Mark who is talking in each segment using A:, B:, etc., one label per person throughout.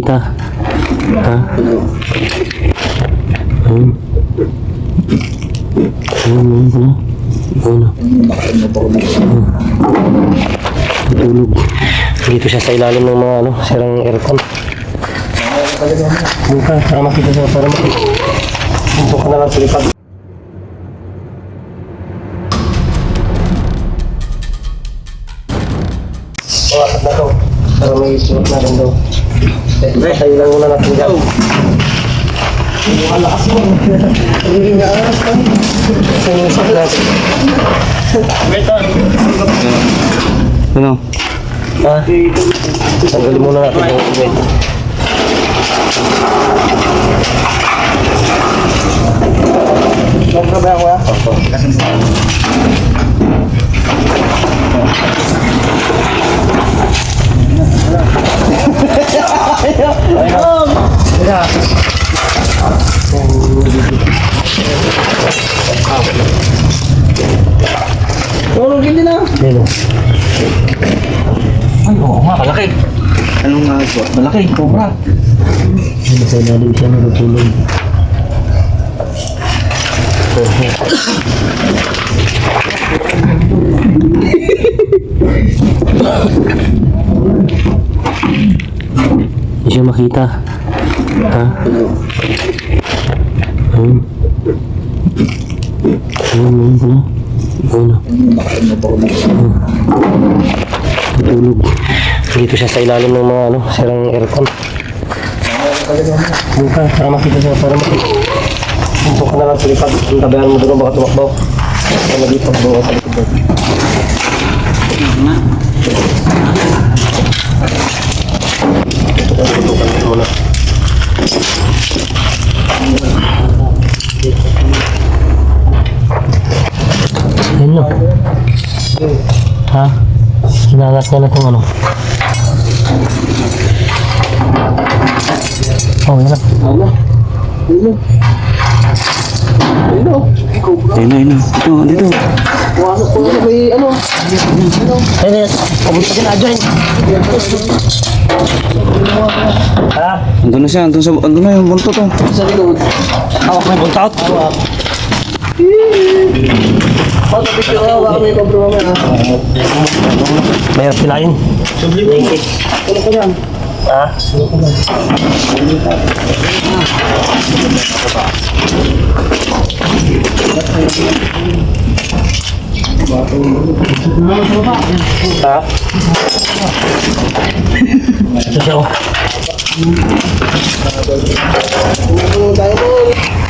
A: Ta. Ha? Ayun. Ayun, ayun ko na. Na. Tulog. Dito siya sa ilalim ng mga ano, sirang aircon. Buka, para makita siya, para makita. Buka na lang sa likod. Bukas na to. Para may suot na rin. Eh, tayo lang muna natin dyan. Ang lakas mo. Hindi nga aras ka. Sinusap natin.
B: Ano?
A: Ah, tanggalin muna natin yung event. Sobra ba ako ah? Opo.
B: Tulog oo nga, malaki. Anong nga ito? Malaki, cobra.
A: Ayun sa ilalim siya natutulog. Hindi siya makita. Ha? Ayun. Ayun, ayun ko na. Ayun na. Ayun. Dito siya sa ilalim ng mga ano, sirang aircon. Buka, para makita siya, para makita. Buka na lang sa likod. Ang tabayan mo doon, baka tumakbaw. Para dito, buka sa likod. Tutukan mo na. Ayun na. Ha? Hinalas niya na itong ano. Oh, yan na.
B: Ayun na, ayun na. Dito, dito.
A: Ayun na. Pumunta ka na, Adjoin. Ha?
B: Andun na siya, andun, sa, andun na yung buntot oh.
A: Sa likod. Hawak mo yung buntot. Hawak. Mahirap pilain. Ha? Ha? Ito siya oh. Tusugin mo,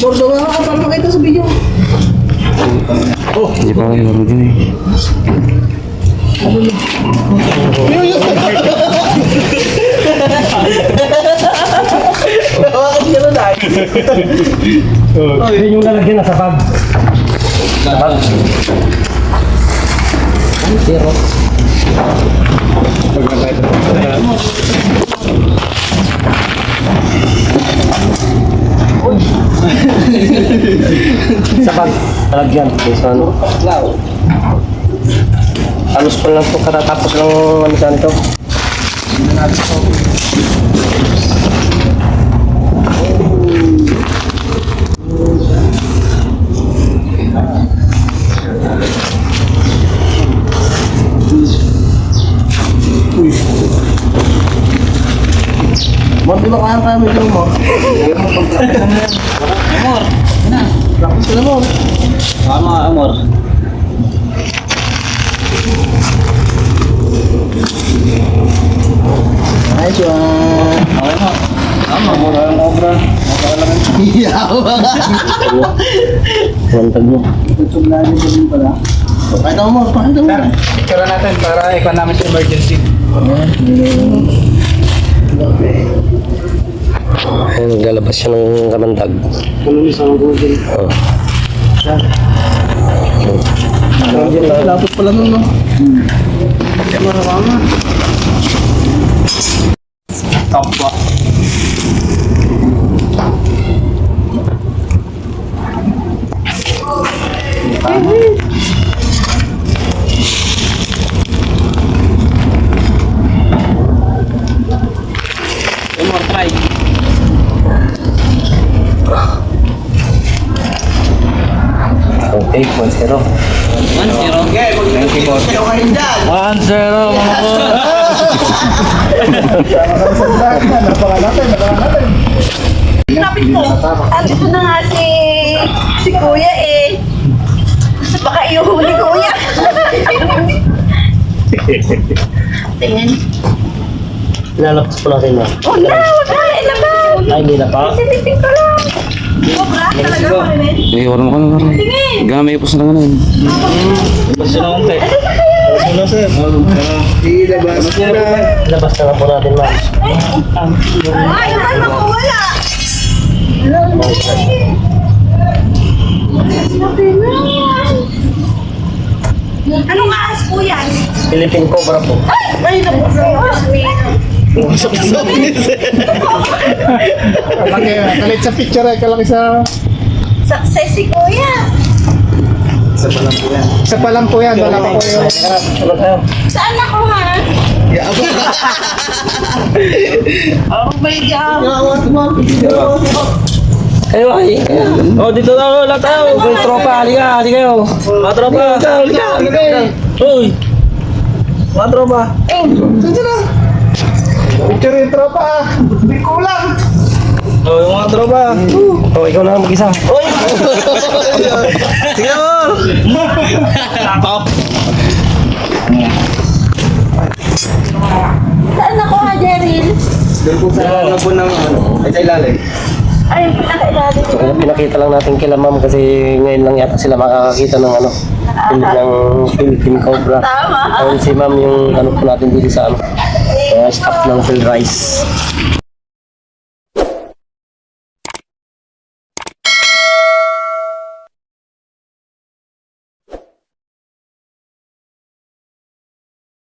A: Uh. Hmm.
B: Hindi pa kayo laro din eh.
A: Oh, yun yung lalagyan na sa bag. Sa bag. Zero. sa bag. Lalagyan. Sa ano? Alos pa lang ito katatapos ng ano saan ito. Kaya mo yung mo? Amor, na. Lapis ka na mo.
B: Tama, amor.
A: Nice one.
B: Okay mo. Tama, amor. Ang cobra.
A: Wantag mo.
B: Kahit ako mo, pakita mo.
C: Picture natin para ikon namin sa emergency.
A: Ayun, naglalabas siya ng kamandag.
B: Ano ni sa Google?
A: Oh.
B: Lapot pala nun, no? Tapa. One
A: 1-0.
B: 1-0. Okay, Thank you, boss. 1-0, mga boss.
C: Lapit mo. Andito na nga si, si Kuya eh. Baka iuhuli Kuya. Tingnan.
A: Lalabas po natin na.
C: Huwag na. Ilabas.
A: Ay, hindi na pa.
C: Silipin ko lang. Sobra talaga ko rin.
B: Eh, wala mo ka na.
C: Tingin.
B: Gamay po sa lang na yun. Basta na konti. Wala sir. Ilabas na.
A: Labas na po natin, ma'am.
C: Ay, naman makawala. Anong ahas po yan?
A: Philippine Cobra po.
C: Ay, nabusok.
D: Laki, kalit sa picture eh, kalaki sa...
C: Success si Kuya.
D: Sa palang po yan, wala pa po yung...
A: Ano tayo?
C: Saan ako ha? Oh my God.
A: Kayo, ay. Oh, dito na ako, lahat tayo. May tropa, halika, halika kayo. Mga tropa. Halika, halika. Uy. Mga tropa.
D: Picture yung tropa ah! Hindi kulang!
A: Oh, yung mga tropa. Oh, ikaw na lang mag-isa. Uy! Sige mo! Top!
C: Saan ako ha, Jeril?
B: Ano po ng ano? Ay, sa ilalim.
C: Ay, pinakailalim.
A: Kaya pinakita lang natin kila ma'am kasi ngayon lang yata sila makakakita ng ano, film ng Philippine Cobra.
C: Tama.
A: Ayun si ma'am yung ano po natin dito sa ano, staff ng Phil Rice.